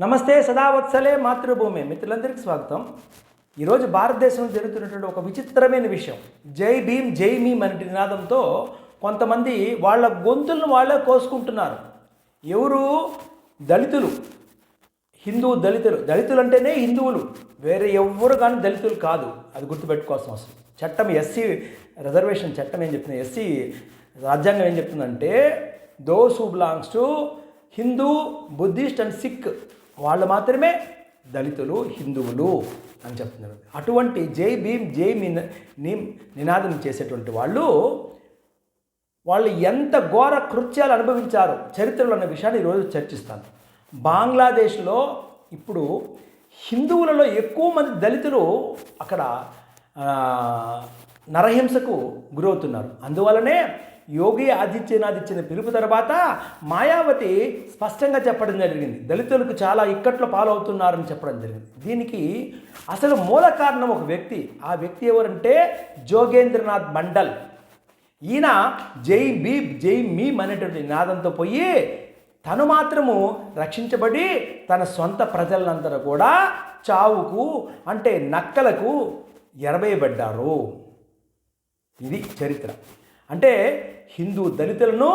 నమస్తే సదావత్సలే మాతృభూమి. మిత్రులందరికీ స్వాగతం. ఈరోజు భారతదేశంలో జరుగుతున్నటువంటి ఒక విచిత్రమైన విషయం. జై భీమ్ జై మీమ్ అనే నినాదంతో కొంతమంది వాళ్ళ గొంతులను వాళ్ళే కోసుకుంటున్నారు. ఎవరు? దళితులు. హిందూ దళితులు. దళితులు అంటేనే హిందువులు. వేరే ఎవ్వరు కానీ దళితులు కాదు. అది గుర్తుపెట్టుకోవాల్సిన అవసరం. చట్టం ఎస్సీ రిజర్వేషన్ చట్టం ఏం చెప్తుంది? ఎస్సీ రాజ్యాంగం ఏం చెప్తుందంటే those who belongs to Hindu Buddhist and Sikh వాళ్ళు మాత్రమే దళితులు హిందువులు అని చెప్తున్నారు. అటువంటి జై భీమ్ జై మీ నినాదం చేసేటువంటి వాళ్ళు వాళ్ళు ఎంత ఘోర కృత్యాలు అనుభవించారో చరిత్రలో అన్న విషయాన్ని ఈరోజు చర్చిస్తాను. బంగ్లాదేశ్లో ఇప్పుడు హిందువులలో ఎక్కువ మంది దళితులు అక్కడ నరహింసకు గురవుతున్నారు. అందువలనే యోగి ఆదిత్యనాథ్ ఇచ్చిన పిలుపు తర్వాత మాయావతి స్పష్టంగా చెప్పడం జరిగింది. దళితులకు చాలా ఇక్కట్లో పాలవుతున్నారని చెప్పడం జరిగింది. దీనికి అసలు మూల కారణం ఒక వ్యక్తి. ఆ వ్యక్తి ఎవరంటే జోగేంద్రనాథ్ మండల్. ఈయన జై భీమ్ జై మీమ్ అనేటువంటి నాదంతో పోయి తను మాత్రము రక్షించబడి తన సొంత ప్రజలందరూ కూడా చావుకు అంటే నక్కలకు ఎరవేయబడ్డారు ఇది చరిత్ర. అంటే హిందూ దళితులను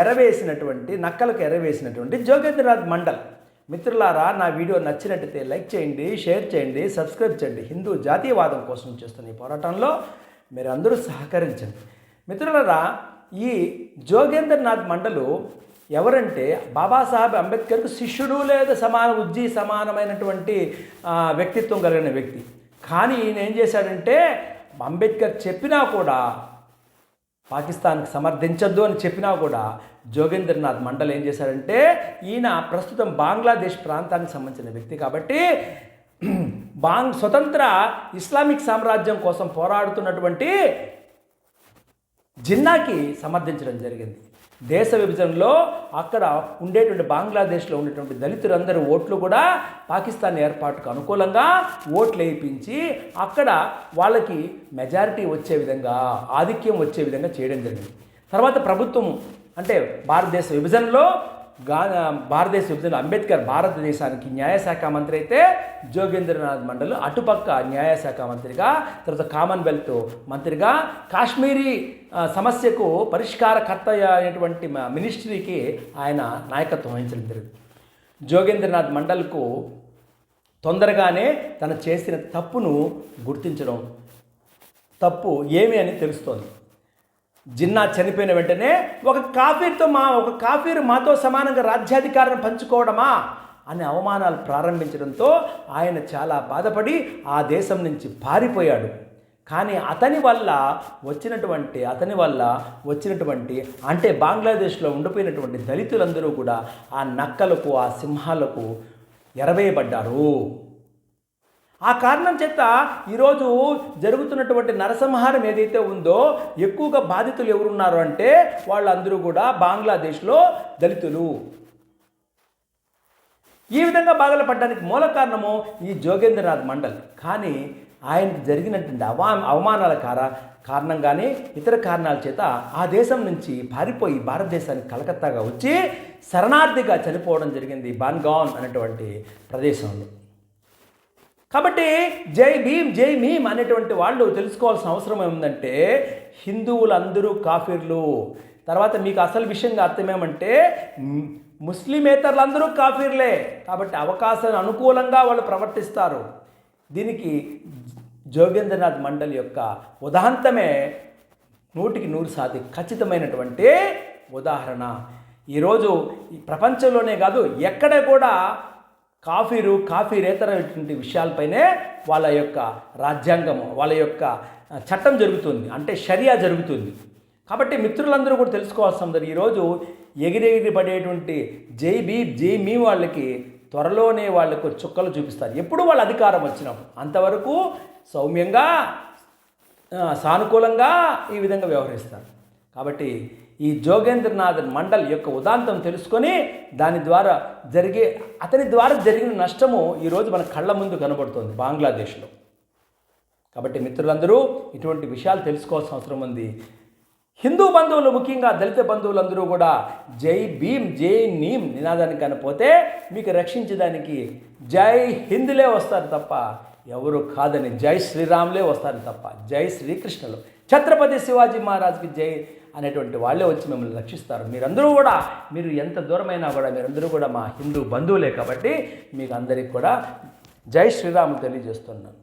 ఎరవేసినటువంటి నక్కలకు ఎరవేసినటువంటి జోగేంద్రనాథ్ మండల్. మిత్రులారా నా వీడియో నచ్చినట్టయితే లైక్ చేయండి షేర్ చేయండి సబ్స్క్రైబ్ చేయండి. హిందూ జాతీయవాదం కోసం చేస్తున్న ఈ పోరాటంలో మీరు అందరూ సహకరించండి. మిత్రులారా ఈ జోగేంద్రనాథ్ మండలు ఎవరంటే బాబాసాహెబ్ అంబేద్కర్కు శిష్యుడు లేదా సమాన ఉజ్జీ సమానమైనటువంటి వ్యక్తిత్వం కలిగిన వ్యక్తి. కానీ ఈయన ఏం చేశాడంటే అంబేద్కర్ చెప్పినా కూడా పాకిస్తాన్కి సమర్థించొద్దు అని చెప్పినా కూడా జోగేంద్రనాథ్ మండల్ ఏం చేశారంటే ఈయన ప్రస్తుతం బంగ్లాదేశ్ ప్రాంతానికి సంబంధించిన వ్యక్తి కాబట్టి బాంగ్ స్వతంత్ర ఇస్లామిక్ సామ్రాజ్యం కోసం పోరాడుతున్నటువంటి జిన్నాకి సమర్థించడం జరిగింది. దేశ విభజనలో అక్కడ ఉండేటువంటి బంగ్లాదేశ్లో ఉండేటువంటి దళితులందరి ఓట్లు కూడా పాకిస్తాన్ ఏర్పాటుకు అనుకూలంగా ఓట్లు వేయించి అక్కడ వాళ్ళకి మెజారిటీ వచ్చే విధంగా ఆధిక్యం వచ్చే విధంగా చేయడం జరిగింది. తర్వాత ప్రభుత్వం అంటే భారతదేశ విభజనలో గా భారతదేశ విభజన అంబేద్కర్ భారతదేశానికి న్యాయశాఖ మంత్రి అయితే జోగేంద్రనాథ్ మండల్ అటుపక్క న్యాయశాఖ మంత్రిగా తర్వాత కామన్వెల్త్ మంత్రిగా కాశ్మీరీ సమస్యకు పరిష్కారకర్త అయినటువంటి మినిస్ట్రీకి ఆయన నాయకత్వం వహించడం జరిగింది. జోగేంద్రనాథ్ మండల్కు తొందరగానే తను చేసిన తప్పును గుర్తించడం తప్పు ఏమి అని తెలుస్తోంది. జిన్నా చనిపోయిన వెంటనే ఒక కాఫీర్తో మా ఒక కాఫీర్ మాతో సమానంగా రాజ్యాధికారం పంచుకోవడమా అనే అవమానాలు ప్రారంభించడంతో ఆయన చాలా బాధపడి ఆ దేశం నుంచి పారిపోయాడు. కానీ అతని వల్ల వచ్చినటువంటి అతని వల్ల వచ్చినటువంటి అంటే బంగ్లాదేశ్లో ఉండిపోయినటువంటి దళితులందరూ కూడా ఆ నక్కలకు ఆ సింహాలకు ఎరవేయబడ్డారు. ఆ కారణం చేత ఈరోజు జరుగుతున్నటువంటి నరసంహారం ఏదైతే ఉందో ఎక్కువగా బాధితులు ఎవరున్నారు అంటే వాళ్ళందరూ కూడా బంగ్లాదేశ్లో దళితులు. ఈ విధంగా బాధలు పడ్డానికి మూల కారణము ఈ జోగేంద్రనాథ్ మండల్. కానీ ఆయనకు జరిగినటువంటి అవా అవమానాల కార కారణంగానే ఇతర కారణాల చేత ఆ దేశం నుంచి పారిపోయి భారతదేశానికి కలకత్తాగా వచ్చి శరణార్థిగా చనిపోవడం జరిగింది బాన్గాన్ అనేటువంటి ప్రదేశంలో. కాబట్టి జై భీమ్ జై భీమ్ అనేటువంటి వాళ్ళు తెలుసుకోవాల్సిన అవసరం ఏముందంటే హిందువులందరూ కాఫీర్లు. తర్వాత మీకు అసలు విషయంగా అర్థమేమంటే మ్, ముస్లిమేతరులందరూ కాఫీర్లే. కాబట్టి అవకాశాన్ని అనుకూలంగా వాళ్ళు ప్రవర్తిస్తారు. దీనికి జోగేంద్రనాథ్ మండల్ యొక్క ఉదాంతమే నూటికి నూరు శాతి ఖచ్చితమైనటువంటి ఉదాహరణ. ఈరోజు ఈ ప్రపంచంలోనే కాదు ఎక్కడ కూడా కాఫీరు కాఫీరేతరటువంటి విషయాలపైనే వాళ్ళ యొక్క రాజ్యాంగము వాళ్ళ యొక్క చట్టం జరుగుతుంది. అంటే షరియా జరుగుతుంది. కాబట్టి మిత్రులందరూ కూడా తెలుసుకోవాల్సిన ఉంది. ఈరోజు ఎగిరెగిరి పడేటువంటి జై బీ జై మీ వాళ్ళకి త్వరలోనే వాళ్ళకు చుక్కలు చూపిస్తారు. ఎప్పుడు వాళ్ళ అధికారం వచ్చినప్పుడు. అంతవరకు సౌమ్యంగా సానుకూలంగా ఈ విధంగా వ్యవహరిస్తారు. కాబట్టి ఈ జోగేంద్రనాథ్ మండల్ యొక్క ఉదాంతం తెలుసుకొని దాని ద్వారా జరిగే అతని ద్వారా జరిగిన నష్టము ఈరోజు మన కళ్ళ ముందు కనబడుతుంది బంగ్లాదేశ్లో. కాబట్టి మిత్రులందరూ ఇటువంటి విషయాలు తెలుసుకోవాల్సిన అవసరం ఉంది. హిందూ బంధువులు ముఖ్యంగా దళిత బంధువులందరూ కూడా జై భీమ్ జై నీమ్ నినాదానికి కనిపోతే మీకు రక్షించడానికి జై హిందులే వస్తారు తప్ప ఎవరు కాదని జై శ్రీరాములే వస్తారు తప్ప జై శ్రీకృష్ణులు. ఛత్రపతి శివాజీ మహారాజ్కి జై అనేటువంటి వాళ్ళే వచ్చి మిమ్మల్ని రక్షిస్తారు. మీరందరూ కూడా మీరు ఎంత దూరమైనా కూడా మీరందరూ కూడా మా హిందూ బంధువులే కాబట్టి మీకు అందరికీ కూడా జై శ్రీరాములు తెలియజేస్తున్నాను.